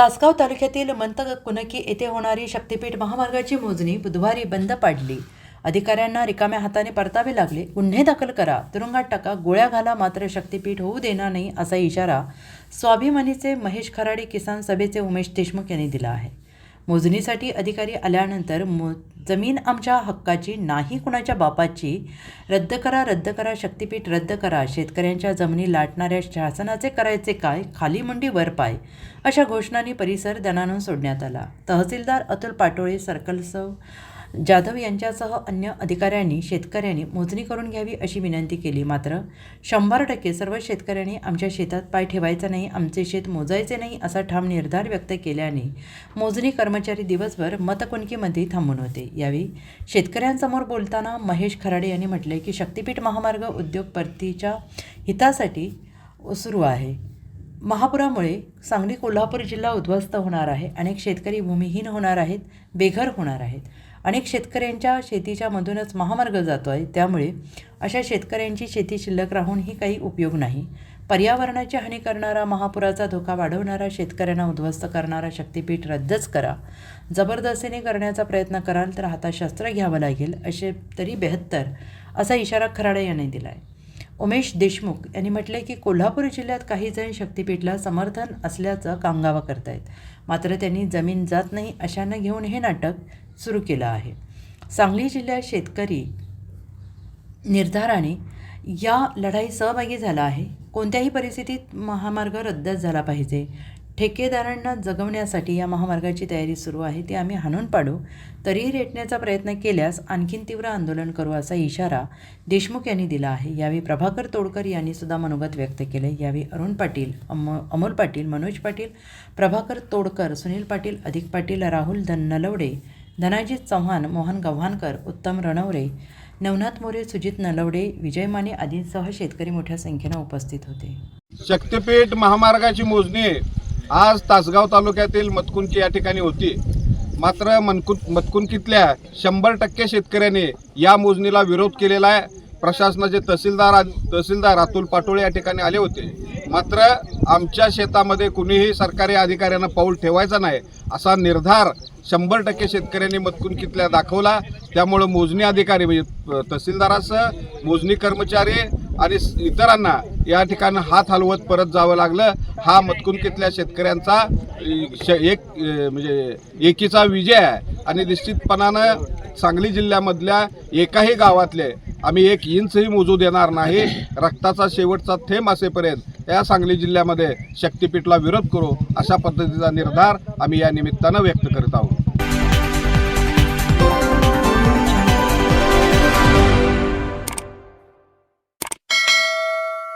तासगाव तालुक्यातील मंतक कुनकी येथे होणारी शक्तीपीठ महामार्गाची मोजणी बुधवारी बंद पाडली. अधिकाऱ्यांना रिकाम्या हाताने परतावे लागले. गुन्हे दाखल करा. तुरुंगात टाका. गोळ्या घाला. मात्र शक्तीपीठ होऊ देणार नाही असा इशारा स्वाभिमानीचे महेश खराडे किसान सभेचे उमेश देशमुख यांनी दिला आहे. मोजणीसाठी अधिकारी आल्यानंतर मो जमीन आमच्या हक्काची नाही कुणाच्या बापाची रद्द करा रद्द करा शक्तीपीठ रद्द करा शेतकऱ्यांच्या जमिनी लाटणाऱ्या शासनाचे करायचे काय खाली मुंडी वर पाय अशा घोषणांनी परिसर दणानून सोडण्यात आला. तहसीलदार अतुल पाटोळे सर्कलसव जाधव यांच्यासह अन्य अधिकाऱ्यांनी शेतकऱ्यांनी मोजणी करून घ्यावी अशी विनंती केली. मात्र शंभर टक्के सर्व शेतकऱ्यांनी आमच्या शेतात पाय ठेवायचा नाही आमचे शेत मोजायचे नाही असा ठाम निर्धार व्यक्त केल्याने मोजणी कर्मचारी दिवसभर मतकुणकीमध्ये थांबून होते. यावेळी शेतकऱ्यांसमोर बोलताना महेश खराडे यांनी म्हटले की शक्तीपीठ महामार्ग उद्योग परतीच्या हितासाठी सुरू आहे. महापुरामुळे सांगली कोल्हापूर जिल्हा उद्ध्वस्त होणार आहे. अनेक शेतकरी भूमिहीन होणार आहेत बेघर होणार आहेत. अनेक शेतकऱ्यांच्या शेतीच्या मधूनच महामार्ग जातो आहे त्यामुळे अशा शेतकऱ्यांची शेती शिल्लक राहूनही काही उपयोग नाही. पर्यावरणाची हानी करणारा महापुराचा धोका वाढवणारा शेतकऱ्यांना उद्ध्वस्त करणारा शक्तीपीठ रद्दच करा. जबरदस्तीने करण्याचा प्रयत्न कराल तर हातात शस्त्र घ्यावं लागेल असे तरी बेहत्तर असा इशारा खराडे यांनी दिला आहे उमेश देशमुख यांनी म्हटले की कोल्हापूर जिल्ह्यात काही जण शक्तिपीठला समर्थन असल्याचं कांगावा करतायत. मात्र त्यांनी जमीन जात नाही अशानं घेऊन हे नाटक सुरू केलं आहे. सांगली जिल्ह्यात शेतकरी निर्धाराने या लढाई सहभागी झाला आहे. कोणत्याही परिस्थितीत महामार्ग रद्द झाला पाहिजे. ठेकेदारांना जगवण्यासाठी या महामार्गाची तयारी सुरू आहे ती आम्ही हाणून पाडू. तरीही रेटण्याचा प्रयत्न केल्यास आणखीन तीव्र आंदोलन करू असा इशारा देशमुख यांनी दिला आहे. यावेळी प्रभाकर तोडकर यांनी सुद्धा मनोगत व्यक्त केले. यावेळी अरुण पाटील अम अमोल पाटील मनोज पाटील प्रभाकर तोडकर सुनील पाटील अधिक पाटील राहुल धन नलवडे धनाजीत चव्हाण मोहन गव्हाणकर उत्तम रणवरे नवनाथ मोरे सुजित नलवडे विजय माने आदींसह शेतकरी मोठ्या संख्येनं उपस्थित होते. शक्तीपीठ महामार्गाची मोजणी आज तासगाव तालुक्यातील मतकुंकी या ठिकाणी होती. मात्र मनकुन मतकुंकीतल्या शंभर टक्के शेतकऱ्यांनी या मोजणीला विरोध केलेला आहे. प्रशासनाचे तहसीलदार तहसीलदार अतुल पाटोळे या ठिकाणी आले होते. मात्र आमच्या शेतामध्ये कुणीही सरकारी अधिकाऱ्यांना पाऊल ठेवायचा नाही असा निर्धार शंभर टक्के शेतकऱ्यांनी मतकुंकीतल्या दाखवला. त्यामुळं मोजणी अधिकारी म्हणजे तहसीलदारासह मोजणी कर्मचारी आणि इतरांना या ठिकाणी हात हलवत परत जावं लागलं. हा मतकुंकीतल्या शेतकऱ्यांचा श- एक म्हणजे एकीचा विजय आहे. आणि निश्चितपणानं सांगली जिल्ह्यामधल्या एकाही गावातले आम्ही एक इंचही मोजू देणार नाही. रक्ताचा शेवटचा थेंब असेपर्यंत या सांगली जिल्ह्यामध्ये शक्तीपीठला विरोध करू अशा पद्धतीचा निर्धार आम्ही या निमित्तानं व्यक्त करत आहोत.